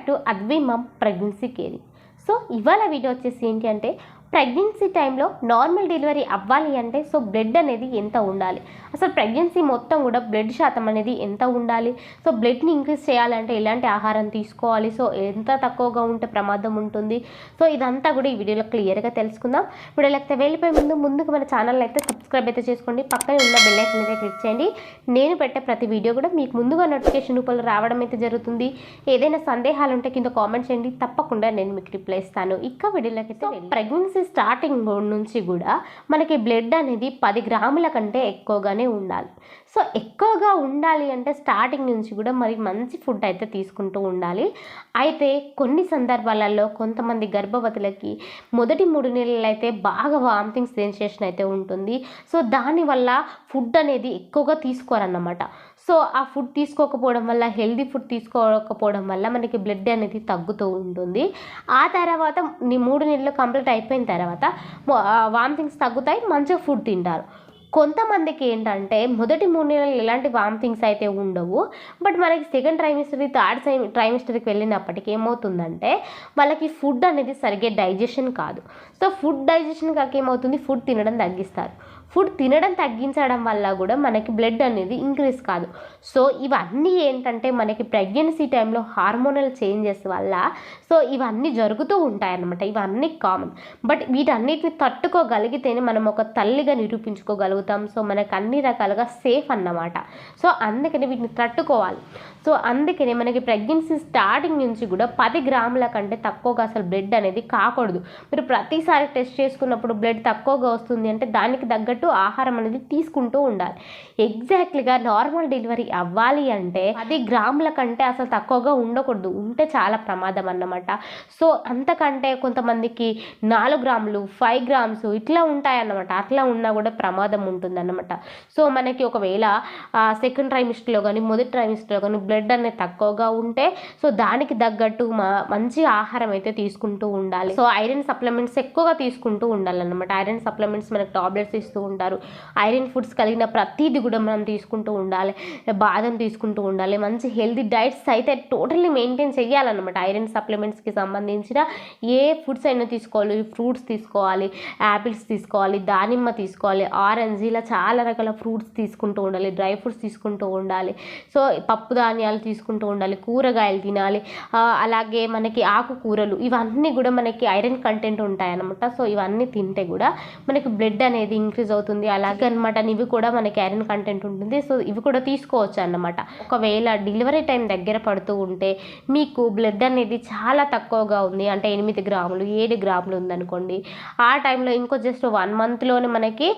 Back to Advi pregnancy caring so ఇవాళ video వచ్చేసి ఏంటి అంటే ప్రెగ్నెన్సీ టైంలో నార్మల్ డెలివరీ అవ్వాలి అంటే సో బ్లడ్ అనేది ఎంత ఉండాలి? అసలు ప్రెగ్నెన్సీ మొత్తం కూడా బ్లడ్ శాతం అనేది ఎంత ఉండాలి? సో బ్లడ్ని ఇంక్రీజ్ చేయాలంటే ఎలాంటి ఆహారం తీసుకోవాలి? సో ఎంత తక్కువగా ఉంటే ప్రమాదం ఉంటుంది? సో ఇదంతా కూడా ఈ వీడియోలో క్లియర్గా తెలుసుకుందాం. వీడియోలోకి వెళ్ళిపోయే ముందు ముందుకు మన ఛానల్ అయితే సబ్స్క్రైబ్ అయితే చేసుకోండి. పక్కనే ఉన్న బెల్ ఐకన్ అయితే క్లిక్ చేయండి. నేను పెట్టే ప్రతి వీడియో కూడా మీకు ముందుగా నోటిఫికేషన్ రూపంలో రావడం అయితే జరుగుతుంది. ఏదైనా సందేహాలు ఉంటే కింద కామెంట్ చేయండి. తప్పకుండా నేను మీకు రిప్లై ఇస్తాను. ఇక వీడియోలోకి అయితే ప్రెగ్నెన్సీ స్టార్టింగ్ నుంచి కూడా మనకి బ్లడ్ అనేది పది గ్రాముల కంటే ఎక్కువగానే ఉండాలి. సో ఎక్కువగా ఉండాలి అంటే స్టార్టింగ్ నుంచి కూడా మరి మంచి ఫుడ్ అయితే తీసుకుంటూ ఉండాలి. అయితే కొన్ని సందర్భాలలో కొంతమంది గర్భవతులకి మొదటి మూడు నెలలు అయితే బాగా వామిటింగ్ సెన్సేషన్ అయితే ఉంటుంది. సో దానివల్ల ఫుడ్ అనేది ఎక్కువగా తీసుకోరన్నమాట. సో ఆ ఫుడ్ తీసుకోకపోవడం వల్ల హెల్దీ ఫుడ్ తీసుకోకపోవడం వల్ల మనకి బ్లడ్ అనేది తగ్గుతూ ఉంటుంది. ఆ తర్వాత నీ మూడు నెలలు కంప్లీట్ అయిపోయిన తర్వాత వామిటింగ్స్ తగ్గుతాయి మంచిగా ఫుడ్ తింటారు. కొంతమందికి ఏంటంటే మొదటి మూడు నెలలు ఎలాంటి వామిటింగ్స్ అయితే ఉండవు. బట్ మనకి సెకండ్ ట్రైమిస్టర్ థర్డ్ ట్రైమిస్టర్కి వెళ్ళినప్పటికీ ఏమవుతుందంటే వాళ్ళకి ఫుడ్ అనేది సరిగ్గా డైజెషన్ కాదు. సో ఫుడ్ డైజెషన్ కాక ఏమవుతుంది? ఫుడ్ తినడం తగ్గిస్తారు. ఫుడ్ తినడం తగ్గించడం వల్ల కూడా మనకి బ్లడ్ అనేది ఇంక్రీజ్ కాదు. సో ఇవన్నీ ఏంటంటే మనకి ప్రెగ్నెన్సీ టైంలో హార్మోనల్ చేంజెస్ వల్ల సో ఇవన్నీ జరుగుతూ ఉంటాయన్నమాట. ఇవన్నీ కామన్ బట్ వీటన్నిటిని తట్టుకోగలిగితేనే మనం ఒక తల్లిగా నిరూపించుకోగలుగుతాం. సో మనకు అన్ని రకాలుగా సేఫ్ అన్నమాట. సో అందుకని వీటిని తట్టుకోవాలి. సో అందుకనే మనకి ప్రెగ్నెన్సీ స్టార్టింగ్ నుంచి కూడా పది గ్రాముల కంటే తక్కువగా అసలు బ్లడ్ అనేది కాకూడదు. మీరు ప్రతిసారి టెస్ట్ చేసుకున్నప్పుడు బ్లడ్ తక్కువగా వస్తుంది అంటే దానికి తగ్గట్టు ఆహారం అనేది తీసుకుంటూ ఉండాలి. ఎగ్జాక్ట్లీగా నార్మల్ డెలివరీ అవ్వాలి అంటే పది గ్రాముల కంటే అసలు తక్కువగా ఉండకూడదు. ఉంటే చాలా ప్రమాదం అన్నమాట. సో అంతకంటే కొంతమందికి నాలుగు గ్రాములు ఫైవ్ గ్రామ్స్ ఇట్లా ఉంటాయన్నమాట. అట్లా ఉన్నా కూడా ప్రమాదం ఉంటుందన్నమాట. సో మనకి ఒకవేళ సెకండ్ ట్రైమిస్టర్లో కానీ మొదటి ట్రైమిస్టర్లో కానీ బ్లడ్ అనేది తక్కువగా ఉంటే సో దానికి తగ్గట్టు మా మంచి ఆహారం అయితే తీసుకుంటూ ఉండాలి. సో ఐరన్ సప్లిమెంట్స్ ఎక్కువగా తీసుకుంటూ ఉండాలన్నమాట. ఐరన్ సప్లిమెంట్స్ మనకు టాబ్లెట్స్ ఇస్తూ ఉంటారు. ఐరన్ ఫుడ్స్ కలిగిన ప్రతిదీ కూడా మనం తీసుకుంటూ ఉండాలి. బాదం తీసుకుంటూ ఉండాలి. మంచి హెల్దీ డైట్స్ అయితే టోటల్లీ మెయింటైన్ చేయాలన్నమాట. ఐరన్ సప్లిమెంట్స్కి సంబంధించిన ఏ ఫుడ్స్ అయినా తీసుకోవాలి. ఫ్రూట్స్ తీసుకోవాలి. యాపిల్స్ తీసుకోవాలి. దానిమ్మ తీసుకోవాలి. ఆరెంజ్ ఇలా చాలా రకాల ఫ్రూట్స్ తీసుకుంటూ ఉండాలి డ్రై ఫ్రూట్స్ తీసుకుంటూ ఉండాలి. సో పప్పు ధాన్యాలు తీసుకుంటూ ఉండాలి కూరగాయలు తినాలి. అలాగే మనకి ఆకుకూరలు ఇవన్నీ కూడా మనకి ఐరన్ కంటెంట్ ఉంటాయన్నమాట. సో ఇవన్నీ తింటే కూడా మనకి బ్లడ్ అనేది ఇంక్రీజ్ అవుతుంది. అలాగే అనమాట ఇవి కూడా మనకి ఐరన్ కంటెంట్ ఉంటుంది. సో ఇవి కూడా తీసుకోవచ్చు అన్నమాట. ఒకవేళ డెలివరీ టైం దగ్గర పడుతూ ఉంటే మీకు బ్లడ్ అనేది చాలా తక్కువగా ఉంది. అంటే ఎనిమిది గ్రాములు ఏడు గ్రాములు ఉందనుకోండి. ఆ టైంలో ఇంకో జస్ట్ వన్ మంత్లోనే మనకి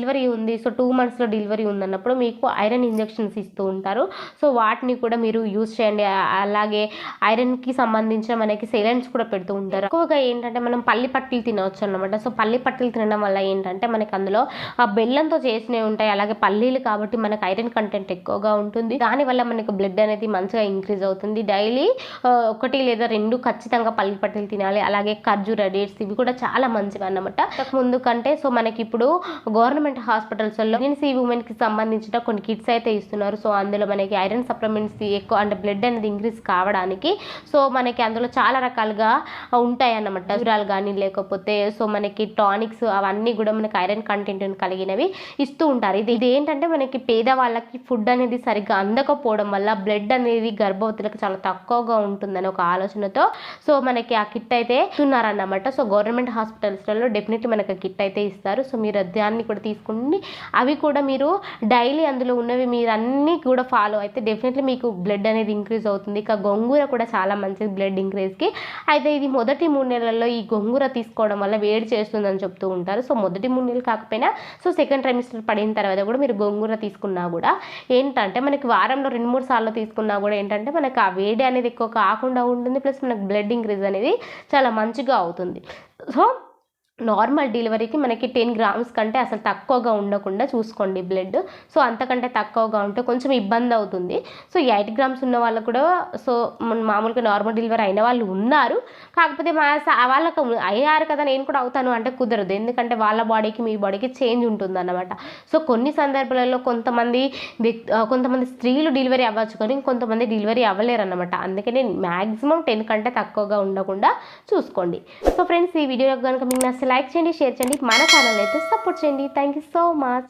డెలివరీ ఉంది. సో టూ మంత్స్లో డెలివరీ ఉందన్నప్పుడు మీకు ఐరన్ ఇంజెక్షన్స్ ఇస్తూ ఉంటారు. సో వాటిని కూడా మీరు యూజ్ చేయండి. అలాగే ఐరన్కి సంబంధించిన మనకి సెలెన్స్ కూడా పెడుతూ ఉంటారు. ఎక్కువగా ఏంటంటే మనం పల్లి పట్టీలు తినవచ్చు అన్నమాట. సో పల్లి పట్టీలు తినడం వల్ల ఏంటంటే మనకి అందులో ఆ బెల్లంతో చేసినవి ఉంటాయి. అలాగే పల్లీలు కాబట్టి మనకు ఐరన్ కంటెంట్ ఎక్కువగా ఉంటుంది. దానివల్ల మనకు బ్లడ్ అనేది మంచిగా ఇంక్రీజ్ అవుతుంది. డైలీ ఒకటి లేదా రెండు ఖచ్చితంగా పల్లి పట్టీలు తినాలి. అలాగే ఖర్జూర డేట్స్ ఇవి కూడా చాలా మంచివి అన్నమాట ముందు కంటే సో మనకి ఇప్పుడు గవర్నమెంట్ హాస్పిటల్స్లో ప్రెగ్నెన్సీ ఉమెన్కి సంబంధించిన కొన్ని కిట్స్ అయితే ఇస్తున్నారు. సో అందులో మనకి ఐరన్ సప్లిమెంట్స్ ఎక్కువ అంటే బ్లడ్ అనేది ఇంక్రీజ్ కావడానికి. సో మనకి అందులో చాలా రకాలుగా ఉంటాయి అన్నమాట జురాలు కానీ లేకపోతే సో మనకి టానిక్స్ అవన్నీ కూడా మనకి ఐరన్ కంటెంట్ కలిగినవి ఇస్తూ ఉంటారు. ఇది ఇది ఏంటంటే మనకి పేదవాళ్ళకి ఫుడ్ అనేది సరిగ్గా అందకపోవడం వల్ల బ్లడ్ అనేది గర్భవతులకు చాలా తక్కువగా ఉంటుందని ఒక ఆలోచనతో సో మనకి ఆ కిట్ అయితే ఇస్తున్నారన్నమాట. సో గవర్నమెంట్ హాస్పిటల్స్లలో డెఫినెట్లీ మనకి కిట్ అయితే ఇస్తారు. సో మీరు దాన్ని కూడా తీసుకుని అవి కూడా మీరు డైలీ అందులో ఉన్నవి మీరు అన్నీ కూడా ఫాలో అయితే డెఫినెట్లీ మీకు బ్లడ్ అనేది ఇంక్రీజ్ అవుతుంది. ఇక గొంగూర కూడా చాలా మంచిది బ్లడ్ ఇంక్రీజ్కి. అయితే ఇది మొదటి మూడు నెలల్లో ఈ గొంగూర తీసుకోవడం వల్ల వేడి చేస్తుందని చెప్తూ ఉంటారు. సో మొదటి మూడు నెలలు కాకపోయినా సో సెకండ్ ట్రైమిస్టర్ పడిన తర్వాత కూడా మీరు గొంగూర తీసుకున్నా కూడా ఏంటంటే మనకి వారంలో రెండు మూడు సార్లు తీసుకున్నా కూడా ఏంటంటే మనకి ఆ వేడి అనేది ఎక్కువ కాకుండా ఉంటుంది. ప్లస్ మనకు బ్లడ్ ఇంక్రీజ్ అనేది చాలా మంచిగా అవుతుంది. సో నార్మల్ డెలివరీకి మనకి టెన్ గ్రామ్స్ కంటే అసలు తక్కువగా ఉండకుండా చూసుకోండి బ్లడ్. సో అంతకంటే తక్కువగా ఉంటే కొంచెం ఇబ్బంది అవుతుంది. సో ఎయిట్ గ్రామ్స్ ఉన్న వాళ్ళు కూడా సో మన మామూలుగా నార్మల్ డెలివరీ అయిన వాళ్ళు ఉన్నారు. కాకపోతే మా స- వాళ్ళకు అయ్యారు కదా నేను కూడా అవుతాను అంటే కుదరదు. ఎందుకంటే వాళ్ళ బాడీకి మీ బాడీకి చేంజ్ ఉంటుంది అనమాట సో కొన్ని సందర్భాలలో కొంతమంది వ్యక్తి కొంతమంది స్త్రీలు డెలివరీ అవ్వచ్చు కానీ కొంతమంది డెలివరీ అవ్వలేరు అనమాట అందుకనే మ్యాక్సిమం టెన్ కంటే తక్కువగా ఉండకుండా చూసుకోండి. సో ఫ్రెండ్స్ ఈ వీడియో కనుక మీకు నచ్చితే లైక్ చేయండి షేర్ చేయండి మన ఛానల్ అయితే సపోర్ట్ చేయండి. Thank you so much